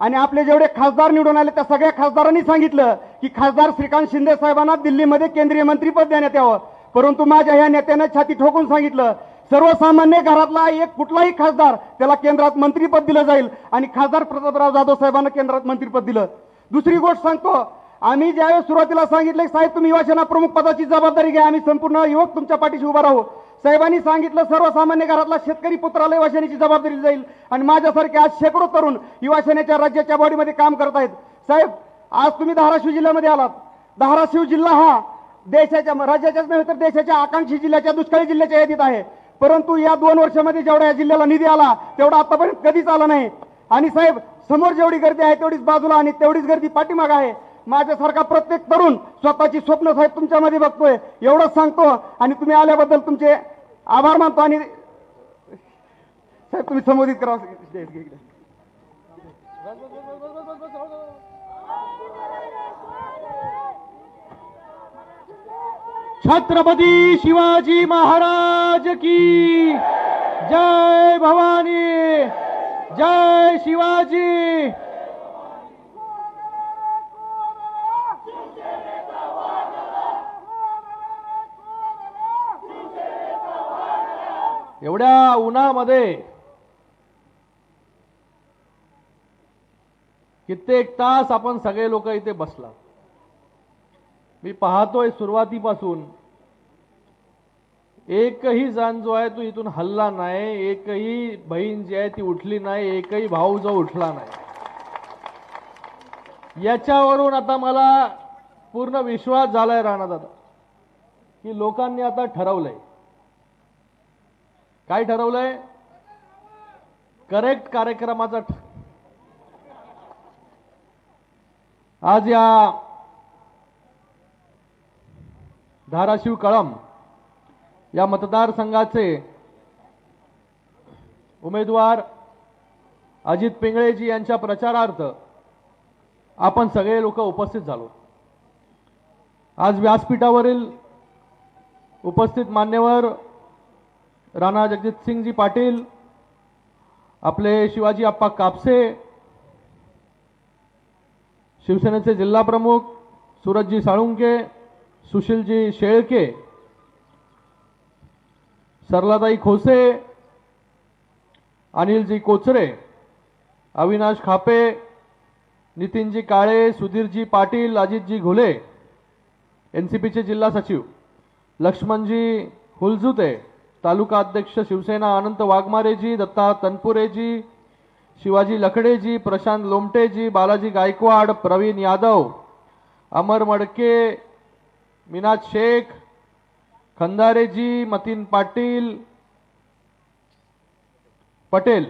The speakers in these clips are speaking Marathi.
आणि आपले जेवढे खासदार निवडून आले त्या सगळ्या खासदारांनी सांगितलं की खासदार श्रीकांत शिंदे साहेबांना दिल्लीमध्ये केंद्रीय मंत्रीपद देण्यात यावं. परंतु माझ्या ह्या नेत्यानं छाती ठोकून सांगितलं सर्वसामान्य घरातला एक कुठलाही खासदार त्याला केंद्रात मंत्रीपद दिलं जाईल. आणि खासदार प्रतापराव जाधव साहेबांना केंद्रात मंत्रीपद दिलं. दुसरी गोष्ट सांगतो आम्ही ज्यावेळेस सुरुवातीला सांगितलं की साहेब तुम्ही युवासेना प्रमुख पदाची जबाबदारी घ्या आम्ही संपूर्ण युवक तुमच्या पाठीशी उभा राहू. साहेबांनी सांगितलं सर्वसामान्य घरातला शेतकरी पुत्राला युवासेनेची जबाबदारी जाईल. आणि माझ्यासारखे आज शेकडो तरुण युवासेनेच्या राज्याच्या बॉडीमध्ये काम करत आहेत. साहेब आज तुम्ही धाराशिव जिल्ह्यामध्ये आलात. धाराशिव जिल्हा हा देशाच्या राज्याच्याच नव्हे तर देशाच्या आकांक्षी जिल्ह्याच्या दुष्काळी जिल्ह्याच्या यादीत आहे. परंतु या दोन वर्षामध्ये जेवढा या जिल्ह्याला निधी आला तेवढा आतापर्यंत कधीच आला नाही. आणि साहेब समोर जेवढी गर्दी आहे तेवढीच बाजूला आणि तेवढीच गर्दी पाठीमाग आहे. माझ्यासारखा प्रत्येक तरुण स्वतःची स्वप्न साहेब तुमच्यामध्ये बघतोय. एवढंच सांगतो आणि तुम्ही आल्याबद्दल तुमचे आभार मानतो आणि साहेब तुम्ही संबोधित करा. छत्रपती शिवाजी महाराज की जय भवानी जय शिवाजी. एवढ्या उन्हामध्ये कित्येक तास आपण सगळे लोक इथे बसला. मी पाहतोय सुरुवातीपासून एकही जण जो आहे तो इथून हल्ला नाही एकही बहीण जी आहे ती उठली नाही एकही भाऊ जो उठला नाही. याच्यावरून आता मला पूर्ण विश्वास झालाय राणा दादा की लोकांनी आता ठरवलंय. काय ठरवलंय? करेक्ट कार्यक्रमाचा आज या धाराशिव कळम या मतदारसंघाचे उमेदवार अजित पिंगळेजी यांच्या प्रचारार्थ आपण सगळे लोक उपस्थित झालो. आज व्यासपीठावरील उपस्थित मान्यवर राणा जगजितसिंगजी पाटील आपले शिवाजी आप्पा कापसे शिवसेनेचे जिल्हा प्रमुख सूरजजी साळुंके सुशीलजी शेळके सरलाताई खोसे अनिलजी कोचरे अविनाश खापे नितीनजी काळे सुधीरजी पाटील अजितजी घुले एन सी पीचे जिल्हा सचिव लक्ष्मणजी हुलजुते तालुका अध्यक्ष शिवसेना अनंत वाघमारेजी दत्ता तनपुरेजी शिवाजी लखडेजी प्रशांत लोमटेजी बालाजी गायकवाड प्रवीण यादव अमर मडके मिनाज शेख खंदारेजी मतीन पाटील पटेल.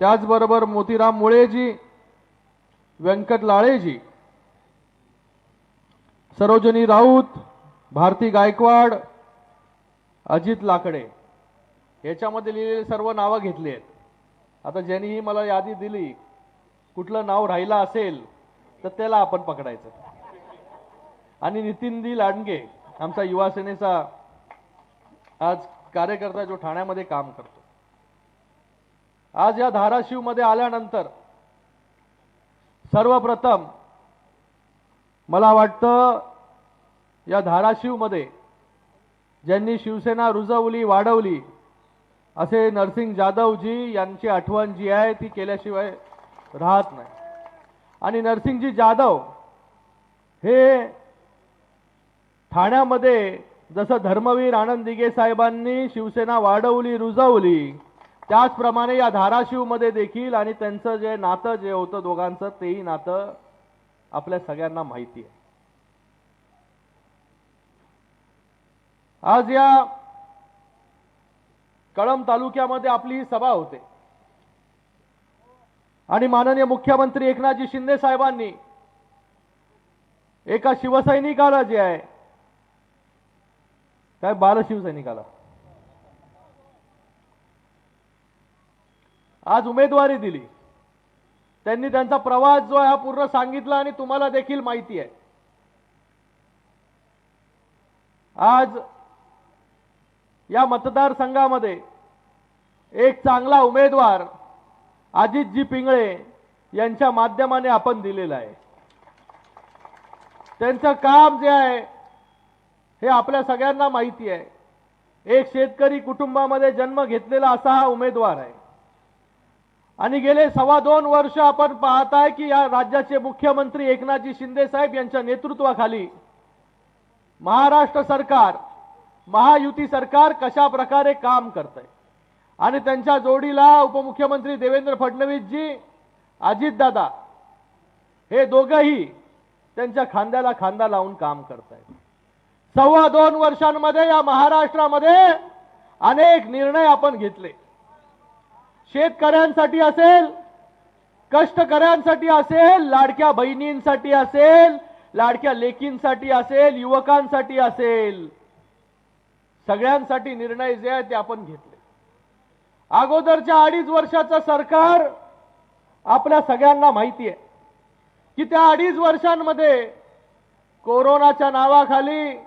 त्याचबरोबर मोतीराम मुळेजी व्यंकट लाळेजी सरोजनी राऊत भारती गायकवाड अजित लाकडे. याच्यामध्ये लिहिलेली सर्व नावं घेतली आहेत. आता ज्यांनी ही मला यादी दिली कुठलं नाव राहिलं असेल तर त्याला आपण पकडायचं. आणि नितीन दी लांडगे आमचा युवा सेनेचा आज कार्यकर्ता जो ठाण्यामध्ये काम करतो. आज या धाराशिवमध्ये आल्यानंतर सर्वप्रथम मला वाटतं या धाराशिवमध्ये ज्यांनी शिवसेना रुजवली वाढवली असे नरसिंग जाधवजी यांची आठवण जी आहे ती केल्याशिवाय राहत नाही. आणि नरसिंगजी जाधव हे ठाण्यामध्ये जसं धर्मवीर आनंद दिघे साहेबांनी शिवसेना वाढवली रुजवली त्याचप्रमाणे या धाराशिवमध्ये देखील आणि त्यांचं जे नातं जे होतं दोघांचं तेही नातं आपल्या सगळ्यांना माहिती आहे. आज या कळंब तालुक्यामध्ये आपली ही सभा होते. आणि माननीय मुख्यमंत्री एकनाथजी शिंदे साहेबांनी एका शिवसैनिकाला जे आहे काय बालशिवसैनिकाला आज उमेदवारी दिली. त्यांनी त्यांचा प्रवास जो आहे हा पूर्ण सांगितला आणि तुम्हाला देखील माहिती आहे. आज या मतदारसंघामध्ये एक चांगला उमेदवार अजितजी पिंगळे यांच्या माध्यमाने आपण दिलेलं आहे. त्यांचं काम जे आहे हे आपल्या सगळ्यांना माहिती आहे. एक शेतकरी कुटुंबामध्ये जन्म घेतलेला असा हा उमेदवार आहे. आणि गेले सव्वा दोन वर्ष आपण पाहत आहे की या राज्याचे मुख्यमंत्री एकनाथजी शिंदे साहेब यांच्या नेतृत्वाखाली महाराष्ट्र सरकार महायुती सरकार कशा प्रकारे काम करत आणि त्यांच्या जोडीला उपमुख्यमंत्री देवेंद्र फडणवीसजी अजितदादा हे दोघंही त्यांच्या खांद्याला खांदा लावून काम करत आहेत सव्वा दोन वर्षांमध्ये या महाराष्ट्रामध्ये अनेक निर्णय आपण घेतले. शेतकऱ्यांसाठी असेल कष्टकऱ्यांसाठी असेल लाडक्या बहिणींसाठी असेल लाडक्या लेकींसाठी असेल युवकांसाठी असेल सगळ्यांसाठी निर्णय जे आहे ते आपण घेतले. अगोदरच्या अडीच वर्षाचं सरकार आपल्या सगळ्यांना माहिती आहे. की त्या अडीच वर्षांमध्ये कोरोनाच्या नावाखाली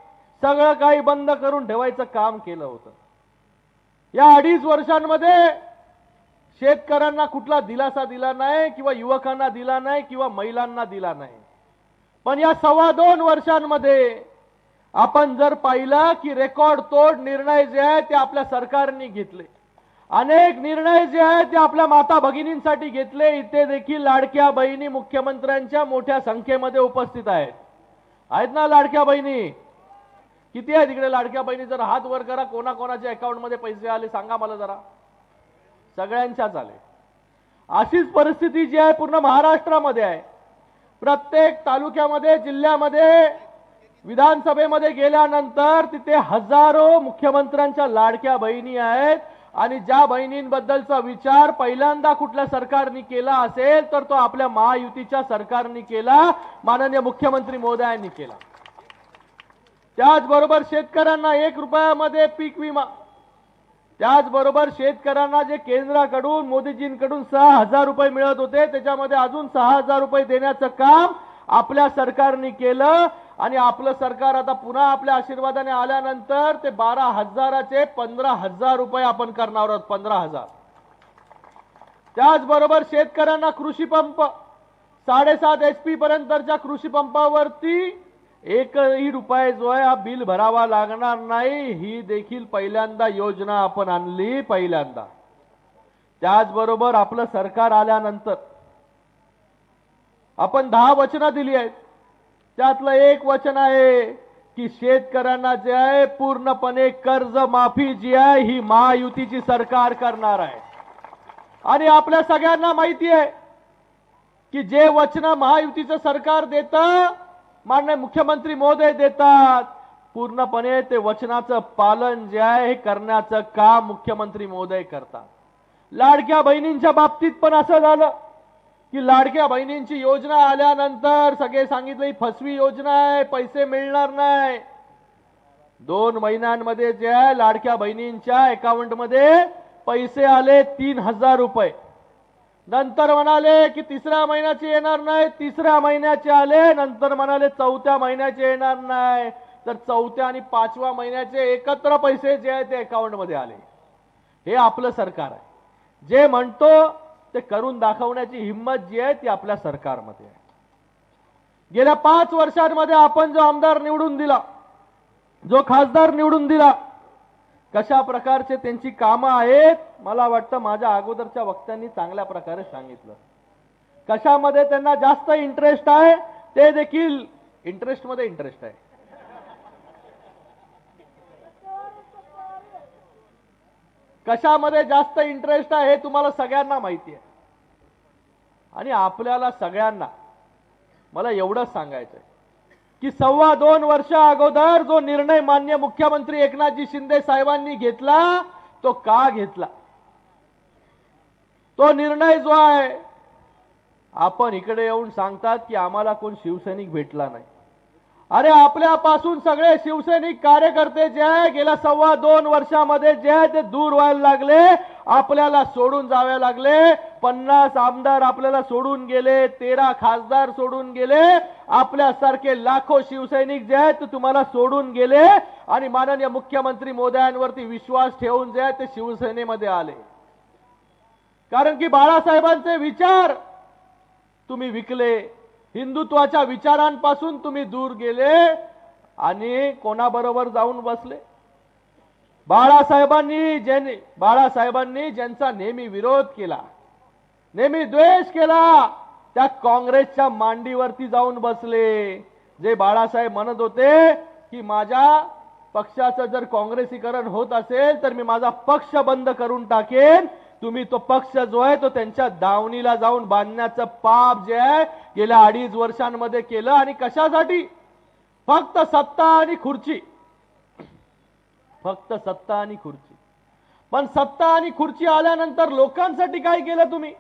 सगळं काही बंद करून ठेवायचं काम केलं होतं. या अडीच वर्षांमध्ये शेतकऱ्यांना कुठला दिलासा दिला नाही किंवा युवकांना दिला नाही किंवा महिलांना दिला नाही. पण या सव्वा दोन वर्षांमध्ये आपण जर पाहिलं की रेकॉर्ड तोड निर्णय जे आहे ते आपल्या सरकारने घेतले. अनेक निर्णय जे आहे ते आपल्या माता भगिनींसाठी घेतले. इथे देखील लाडक्या बहिणी मुख्यमंत्र्यांच्या मोठ्या संख्येमध्ये उपस्थित आहेत. आहेत ना लाडक्या बहिणी? किती आहे तिकडे लाडक्या बहिणी? जर हात वर करा. कोणाकोणाच्या अकाउंटमध्ये पैसे आले सांगा मला जरा. सगळ्यांच्याच आले. अशीच परिस्थिती जी आहे पूर्ण महाराष्ट्रामध्ये आहे. प्रत्येक तालुक्यामध्ये जिल्ह्यामध्ये विधानसभेमध्ये गेल्यानंतर तिथे हजारो मुख्यमंत्र्यांच्या लाडक्या बहिणी आहेत. आणि ज्या बहिणींबद्दलचा विचार पहिल्यांदा कुठल्या सरकारने केला असेल तर तो आपल्या महायुतीच्या सरकारने केला माननीय मुख्यमंत्री मोदयांनी केला. त्याचबरोबर शेतकऱ्यांना एक रुपयामध्ये पीक विमा त्याचबरोबर शेतकऱ्यांना जे केंद्राकडून मोदीजींकडून सहा हजार रुपये मिळत होते त्याच्यामध्ये अजून सहा हजार रुपये देण्याचं काम आपल्या सरकारने केलं. आणि आपलं सरकार आता पुन्हा आपल्या आशीर्वादाने आल्यानंतर ते बारा हजाराचे पंधरा हजार रुपये आपण करणार आहोत पंधरा हजार. त्याचबरोबर शेतकऱ्यांना कृषी पंप. साडेसात एच पी पर्यंतच्या कृषी पंपावरती एकही रुपये जो आहे हा बिल भरावा लागणार नाही. ही देखील पहिल्यांदा योजना आपण आणली पहिल्यांदा. त्याचबरोबर आपलं सरकार आल्यानंतर आपण दहा वचनं दिली आहेत. त्यातलं एक वचन आहे की शेतकऱ्यांना जे आहे पूर्णपणे कर्ज माफी जी आहे ही महायुतीची सरकार करणार आहे. आणि आपल्या सगळ्यांना माहिती आहे की जे वचन महायुतीचं सरकार देत मान्य मुख्यमंत्री महोदय देतात पूर्णपणे ते वचनाचं पालन जे आहे हे करण्याचं काम मुख्यमंत्री महोदय करतात. लाडक्या बहिणींच्या बाबतीत पण असं झालं. की लाडक्या बहिणींची योजना आल्यानंतर सगळे सांगितलं ही फसवी योजना आहे पैसे मिळणार नाही. दोन महिन्यांमध्ये जे आहे लाडक्या बहिणींच्या अकाउंटमध्ये पैसे आले तीन हजार रुपये. नंतर म्हणाले की तिसऱ्या महिन्याचे येणार नाही तिसऱ्या महिन्याचे आले नंतर म्हणाले चौथ्या महिन्याचे येणार नाही. तर चौथ्या आणि पाचव्या महिन्याचे एकत्र पैसे जे आहे ते अकाउंटमध्ये आले. हे आपलं सरकार आहे. जे म्हणतो ते करून दाखवण्याची हिंमत जी आहे ती आपल्या सरकारमध्ये आहे. गेल्या पाच वर्षांमध्ये आपण जो आमदार निवडून दिला जो खासदार निवडून दिला कशा प्रकारचे त्यांची कामं आहेत मला वाटतं माझ्या अगोदरच्या वक्त्यांनी चांगल्या प्रकारे सांगितलं. कशामध्ये त्यांना जास्त इंटरेस्ट आहे ते देखील इंटरेस्टमध्ये इंटरेस्ट आहे. कशामध्ये जास्त इंटरेस्ट आहे हे तुम्हाला सगळ्यांना माहिती आहे. आणि आपल्याला सगळ्यांना मला एवढंच सांगायचं आहे की सव्वा दोन वर्ष अगोदर जो निर्णय मान्य मुख्यमंत्री एकनाथजी शिंदे साहेबांनी घेतला तो का घेतला? तो निर्णय जो आहे आपण इकडे येऊन सांगतात की आम्हाला कोण शिवसैनिक भेटला नाही. अरे आपल्यापासून सगळे शिवसैनिक कार्यकर्ते जे आहे गेल्या सव्वा दोन वर्षामध्ये जे आहे ते दूर व्हायला लागले. आपल्याला सोडून जावे लागले. पन्नास आमदार आपल्याला सोडून गेले तेरा खासदार सोडून गेले. आपल्यासारखे लाखो शिवसैनिक जे आहेत ते तुम्हाला सोडून गेले. आणि माननीय मुख्यमंत्री मोदयांवरती विश्वास ठेवून जे आहे ते शिवसेनेमध्ये आले. कारण की बाळासाहेबांचे विचार तुम्ही विकले. हिंदुत्वाच्या विचारांपासून तुम्ही दूर गेले आणि कोणाबरोबर जाऊन बसले? बाळासाहेबांनी ज्यांनी बाळासाहेबांनी ज्यांचा नेहमी विरोध केला नेहमी द्वेष केला त्या काँग्रेसच्या मांडीवरती जाऊन बसले. जे बाळासाहेब म्हणत होते की माझ्या पक्षाचं जर काँग्रेसीकरण होत असेल तर मी माझा पक्ष बंद करून टाकेन तुम्ही तो पक्ष जो आहे तो त्यांच्या दावणीला जाऊन बांधण्याचं पाप जे आहे गेल्या अडीच वर्षांमध्ये केलं आणि कशासाठी? फक्त सत्ता आणि खुर्ची. फक्त सत्ता आणि खुर्ची. पण सत्ता आणि खुर्ची आल्यानंतर लोकांसाठी काय केलं तुम्ही?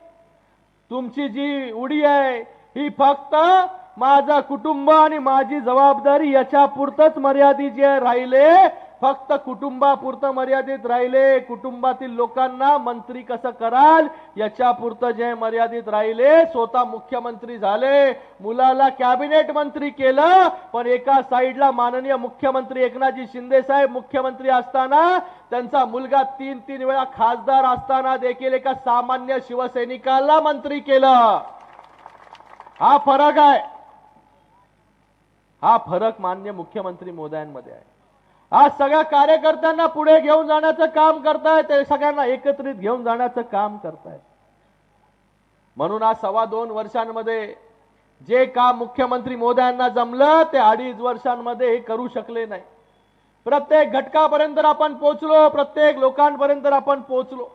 तुमची जी उडी आहे ही फक्त माझा कुटुंब आणि माझी जबाबदारी याच्या पुरतच मर्यादित जे राहिले फक्त कुटुंबापुरतं मर्यादित राहिले. कुटुंबातील लोकांना मंत्री कसं कराल याच्यापुरतं जे मर्यादित राहिले स्वतः मुख्यमंत्री झाले. मुलाला कॅबिनेट मंत्री केलं पण एका साईडला माननीय मुख्यमंत्री एकनाथजी शिंदे साहेब मुख्यमंत्री असताना त्यांचा मुलगा तीन तीन वेळा खासदार असताना देखील एका सामान्य शिवसैनिकाला मंत्री केलं. हा फरक आहे. हा फरक मान्य मुख्यमंत्री मोदयांमध्ये आहे. आज सगळ्या कार्यकर्त्यांना पुढे घेऊन जाण्याचं काम करताय ते सगळ्यांना एकत्रित घेऊन जाण्याचं काम करताय. म्हणून आज सव्वा दोन वर्षांमध्ये जे काम मुख्यमंत्री मोदयांना जमलं ते अडीच वर्षांमध्ये हे करू शकले नाही. प्रत्येक घटकापर्यंत आपण पोहोचलो प्रत्येक लोकांपर्यंत आपण पोहोचलो.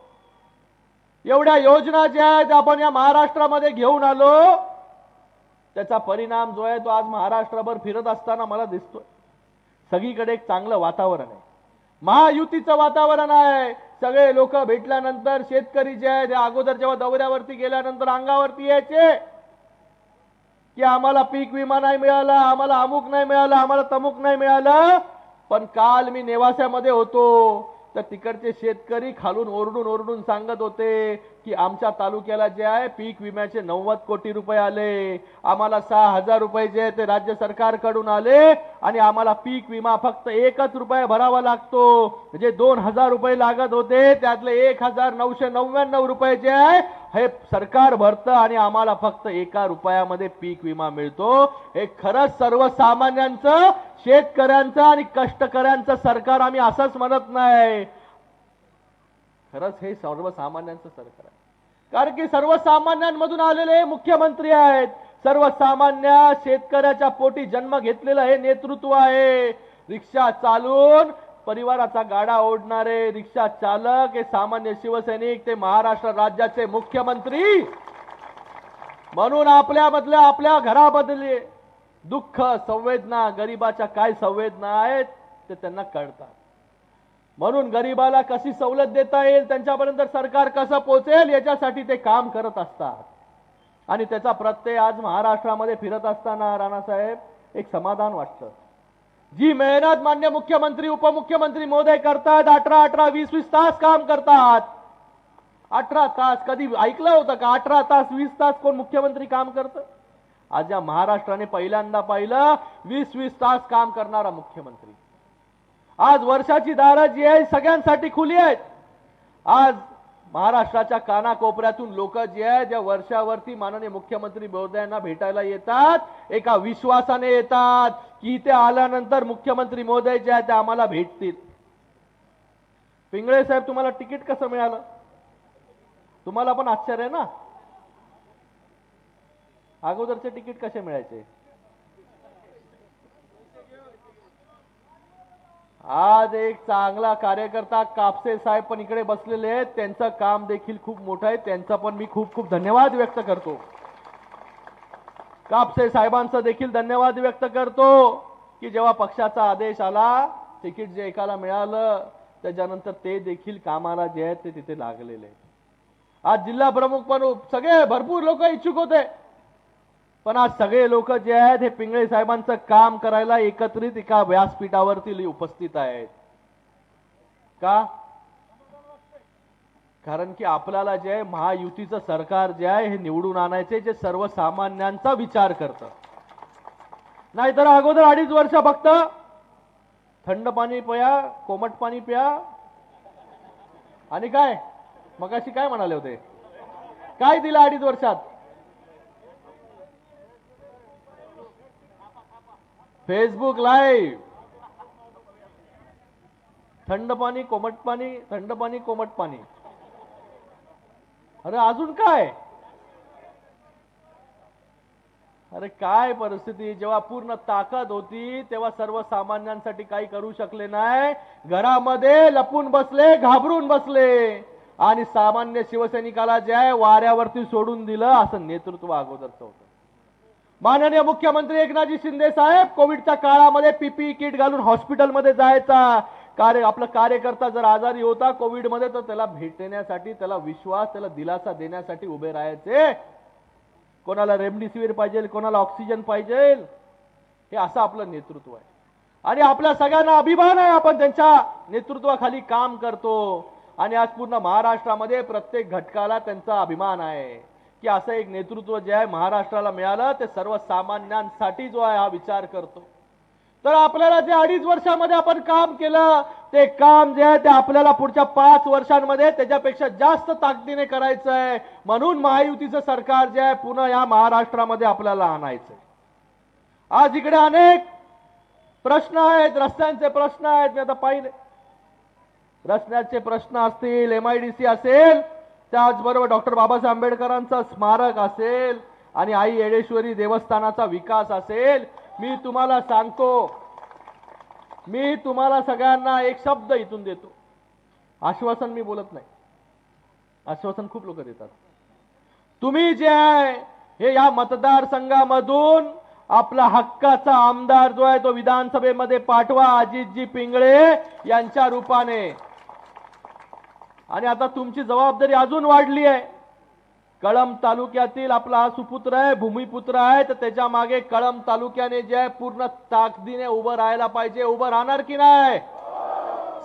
एवढ्या योजना ज्या आहेत आपण या महाराष्ट्रामध्ये घेऊन आलो त्याचा परिणाम जो आहे तो आज महाराष्ट्रभर फिरत असताना मला दिसतोय. सगळीकडे एक चांगलं वातावरण आहे. महायुतीचं वातावरण आहे. सगळे लोक भेटल्यानंतर शेतकरी जे आहे अगोदर जेव्हा दौऱ्यावरती गेल्यानंतर अंगावरती यायचे की आम्हाला पीक विमा नाही मिळाला आम्हाला अमुक नाही मिळालं आम्हाला तमुक नाही मिळालं. पण काल मी नेवास्यामध्ये होतो. तर तिकडचे शेतकरी खालून ओरडून ओरडून सांगत होते की आमच्या तालुक्याला जे आहे पीक विम्याचे नव्वद कोटी रुपये आले. आम्हाला सहा हजार रुपये जे ते राज्य सरकारकडून आले आणि आम्हाला पीक विमा फक्त एकच रुपये भरावा लागतो. जे दोन हजार रुपये लागत होते त्यातले एक हजार नऊशे नव्याण्णव रुपये जे आहे हे सरकार भरतं आणि आम्हाला फक्त एका रुपयामध्ये पीक विमा मिळतो. हे खरंच सर्वसामान्यांचं शेतकऱ्यांचं आणि कष्टकऱ्यांचं सरकार आम्ही असंच म्हणत नाही. खरंच हे सर्वसामान्यांचं सरकार आहे. कारण की सर्वसामान्यांमधून आलेले मुख्यमंत्री आहेत. सर्वसामान्य शेतकऱ्याच्या पोटी जन्म घेतलेलं हे नेतृत्व आहे. रिक्षा चालून परिवाराचा गाडा ओढणारे रिक्षा चालक हे सामान्य शिवसैनिक ते महाराष्ट्र राज्याचे मुख्यमंत्री. म्हणून आपल्यामधल्या आपल्या घराबद्दले दुःख संवेदना गरिबाच्या काय संवेदना आहेत ते त्यांना कळतात. म्हणून गरिबाला कशी सवलत देता येईल त्यांच्यापर्यंत सरकार कसं पोहोचेल याच्यासाठी ते काम करत असतात. आणि त्याचा प्रत्यय आज महाराष्ट्रामध्ये फिरत असताना राणासाहेब एक समाधान वाटतं. जी मेहनत मान्य मुख्यमंत्री उपमुख्यमंत्री मोदय करतात अठरा अठरा वीस वीस तास काम करतात. अठरा तास कधी ऐकलं होतं का? अठरा तास वीस तास कोण मुख्यमंत्री काम करतं? आज या महाराष्ट्राने पहिल्यांदा पाहिलं वीस वीस तास काम करणारा मुख्यमंत्री. आज वर्षाची दारं जी आहे सगळ्यांसाठी खुली आहेत. आज महाराष्ट्राच्या कानाकोपऱ्यातून लोक जे आहेत ज्या वर्षावरती माननीय मुख्यमंत्री महोदयांना भेटायला येतात एका विश्वासाने येतात. की इथे आल्यानंतर मुख्यमंत्री महोदय जे आहेत ते आम्हाला भेटतील. पिंगळे साहेब तुम्हाला तिकीट कसं मिळालं? तुम्हाला पण आश्चर्य आहे ना? अगोदरचे तिकीट कसे मिळायचे? आज एक चांगला कार्यकर्ता कापसे साहेब पण इकडे बसलेले आहेत. त्यांचं काम देखील खूप मोठं आहे. त्यांचा पण मी खूप खूप धन्यवाद व्यक्त करतो. कापसे साहेबांचं देखील धन्यवाद व्यक्त करतो की जेव्हा पक्षाचा आदेश आला तिकीट जे एकाला मिळालं त्याच्यानंतर ते देखील कामाला जे आहेत ते तिथे लागलेले. आज जिल्हा प्रमुख पण सगळे भरपूर लोक इच्छुक होते. पण आज सगळे लोक जे आहेत हे पिंगळे साहेबांचं काम करायला एकत्रित एका व्यासपीठावरती उपस्थित आहेत. का? कारण की आपल्याला जे आहे महायुतीचं सरकार जे आहे हे निवडून आणायचे जे सर्वसामान्यांचा विचार करतं. नाहीतर अगोदर अडीच वर्ष फक्त थंड पाणी प्या कोमट पाणी प्या. आणि काय? मग अशी काय म्हणाले होते? काय दिलं अडीच वर्षात? फेसबुक लाईव्ह थंड पाणी कोमट पाणी थंड पाणी कोमट पाणी. अरे अजून काय? अरे काय परिस्थिती? जेव्हा पूर्ण ताकद होती तेव्हा सर्वसामान्यांसाठी काही करू शकले नाही. घरामध्ये लपून बसले घाबरून बसले. आणि सामान्य शिवसैनिकाला जे आहे वाऱ्यावरती सोडून दिलं असं नेतृत्व अगोदरचं होतं. माननीय मुख्यमंत्री एकनाथजी शिंदे साहेब कोविडच्या काळामध्ये पीपीई किट घालून हॉस्पिटलमध्ये जायचा. कार्य आपला कार्यकर्ता जर आजारी होता कोविडमध्ये तर त्याला भेटण्यासाठी त्याला विश्वास त्याला दिलासा देण्यासाठी उभे राहायचे. कोणाला रेमडेसिवीर पाहिजे कोणाला ऑक्सिजन पाहिजे हे असं आपलं नेतृत्व आहे. आणि आपल्या सगळ्यांना अभिमान आहे आपण त्यांच्या नेतृत्वाखाली काम करतो. आणि आज पूर्ण महाराष्ट्रामध्ये प्रत्येक घटकाला त्यांचा अभिमान आहे की असं एक नेतृत्व जे आहे महाराष्ट्राला मिळालं ते सर्वसामान्यांसाठी जो आहे हा विचार करतो. तर आपल्याला जे अडीच वर्षामध्ये आपण काम केलं ते काम जे आहे ते आपल्याला पुढच्या पाच वर्षांमध्ये त्याच्यापेक्षा जास्त ताकदीने करायचं आहे म्हणून महायुतीचं सरकार जे आहे पुन्हा या महाराष्ट्रामध्ये आपल्याला आणायचं आज इकडे अनेक प्रश्न आहेत रस्त्यांचे प्रश्न आहेत मी आता पाहिले. रस्त्याचे प्रश्न असतील एम आय डी सी असेल त्याचबरोबर डॉक्टर बाबासाहेब आंबेडकरांचं स्मारक असेल आणि आई येडेश्वरी देवस्थानाचा विकास असेल मी तुम्हाला सांगतो मी तुम्हाला सगळ्यांना एक शब्द इथून देतो. आश्वासन मी बोलत नाही. आश्वासन खूप लोक देतात. तुम्ही जे आहे हे या मतदारसंघामधून आपला हक्काचा आमदार जो आहे तो विधानसभेमध्ये पाठवा अजितजी पिंगळे यांच्या रूपाने. आणि आता तुमची जबाबदारी अजून वाढली आहे. कळम तालुक्यातील आपला हा सुपुत्र आहे भूमिपुत्र आहे तर त्याच्यामागे कळम तालुक्याने जे आहे पूर्ण ताकदीने उभं राहायला पाहिजे. उभं राहणार की नाही?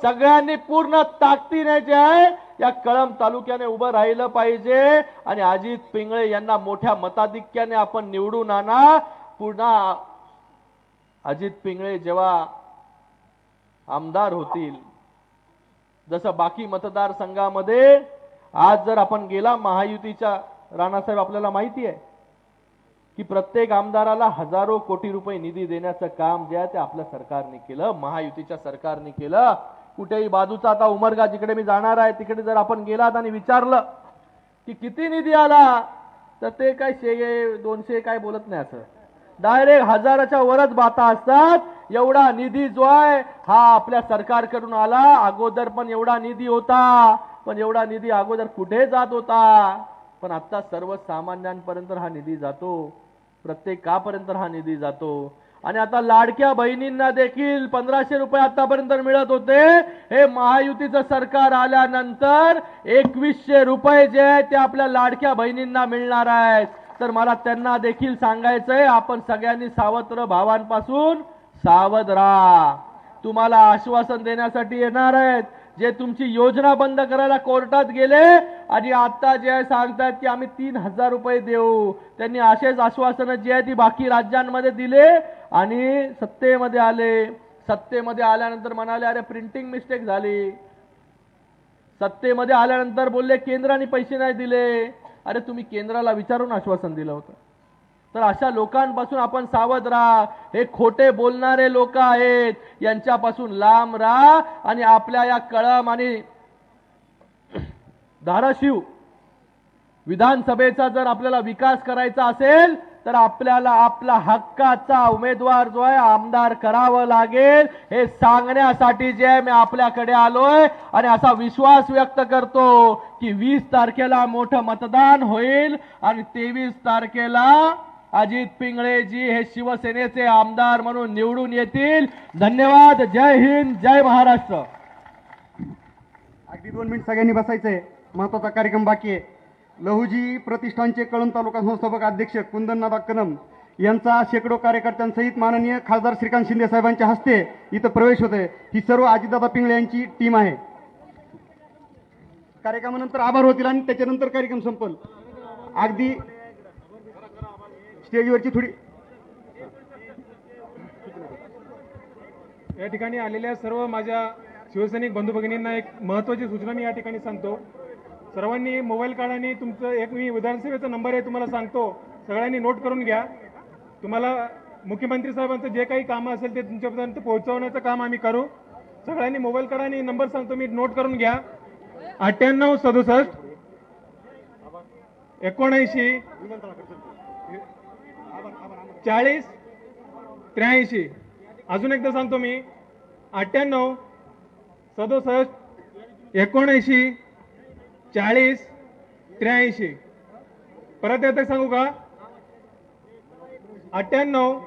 सगळ्यांनी पूर्ण ताकदीने जे आहे या कळम तालुक्याने उभं राहिलं पाहिजे. आणि अजित पिंगळे यांना मोठ्या मताधिक्याने आपण निवडून आणा. पुन्हा अजित पिंगळे जेव्हा आमदार होतील जसं बाकी मतदारसंघामध्ये आज जर आपण गेला महायुतीच्या राणासाहेब आपल्याला माहिती आहे की प्रत्येक आमदाराला हजारो कोटी रुपये निधी देण्याचं काम जे आहे ते आपल्या सरकारने केलं महायुतीच्या सरकारने केलं. कुठेही बाजूचा आता उमरगा जिकडे मी जाणार आहे तिकडे जर आपण गेलात आणि विचारलं की किती निधी आला तर ते काय शे दोनशे काय बोलत नाही असं. डायरेक्ट हजाराच्या वरच बाता असतात. एवढा निधी जो आहे हा आपल्या सरकारकडून आला. अगोदर पण एवढा निधी होता पण एवढा निधी अगोदर कुठे जात होता? पण आत्ता सर्वसामान्यांपर्यंत हा निधी जातो प्रत्येकापर्यंत हा निधी जातो. आणि आता लाडक्या बहिणींना देखील पंधराशे रुपये आतापर्यंत मिळत होते. हे महायुतीचं सरकार आल्यानंतर एकवीसशे रुपये जे आहे ते आपल्या लाडक्या बहिणींना मिळणार आहेत. तर मला त्यांना देखील सांगायचंय आपण सगळ्यांनी सावत्र भावांपासून सावध राहा. तुम्हाला आश्वासन देण्यासाठी येणार आहेत. जे तुमची योजना बंद करायला कोर्टात गेले आणि आता जे सांगतात की आम्ही तीन हजार रुपये देऊ. त्यांनी असेच आश्वासनं जी आहे ती बाकी राज्यांमध्ये दिले आणि सत्तेमध्ये आले. सत्तेमध्ये आल्यानंतर म्हणाले अरे प्रिंटिंग मिस्टेक झाली. सत्तेमध्ये आल्यानंतर बोलले केंद्राने पैसे नाही दिले. अरे तुम्ही केंद्राला विचारून आश्वासन दिलं होतं. तर अशा लोकांपासून आपण सावध राहा. हे खोटे बोलणारे लोक आहेत. यांच्यापासून लांब राहा आणि आपल्या या कळम आणि धाराशिव विधानसभेचा जर आपल्याला विकास करायचा असेल तर आपल्याला आपला हक्काचा उमेदवार जो आहे आमदार करावं लागेल. हे सांगण्यासाठी जे आहे मी आपल्याकडे आलोय आणि असा विश्वास व्यक्त करतो की वीस तारखेला मोठं मतदान होईल आणि तेवीस तारखेला अजित पिंगळेजी हे शिवसेनेचे आमदार म्हणून निवडून येतील. धन्यवाद. जय हिंद जय महाराष्ट्र. अगदी दोन मिनिट सगळ्यांनी बसायचंय. महत्त्वाचा कार्यक्रम बाकी आहे. लहुजी प्रतिष्ठानचे कळंब तालुका संस्थापक अध्यक्ष कुंदननाथा कदम यांचा शेकडो कार्यकर्त्यांसहित माननीय खासदार श्रीकांत शिंदे साहेबांच्या हस्ते इथं प्रवेश होतोय. ही सर्व अजितदादा पिंगळे यांची टीम आहे. कार्यक्रमानंतर आभार होतील आणि त्याच्यानंतर कार्यक्रम संपल. अगदी स्टेजवरची थोडी या ठिकाणी आलेल्या सर्व माझ्या शिवसैनिक बंधू भगिनींना एक महत्त्वाची सूचना मी या ठिकाणी सांगतो. सर्वांनी मोबाईल काढा आणि तुमचं एक मी विधानसभेचा नंबर आहे तुम्हाला सांगतो. सगळ्यांनी नोट करून घ्या. तुम्हाला मुख्यमंत्री साहेबांचं जे काही कामं असेल ते तुमच्यापर्यंत पोहोचवण्याचं काम आम्ही करू. सगळ्यांनी मोबाईल काढा आणि नंबर सांगतो मी नोट करून घ्या. अठ्ठ्याण्णव सदुसष्ट एकोणऐंशी चाळीस त्र्याऐंशी. अजून एकदा सांगतो मी. अठ्ठ्याण्णव सदुसष्ट एकोणऐंशी चाळीस त्र्याऐंशी. परत एकदा सांगू का? अठ्ठ्याण्णव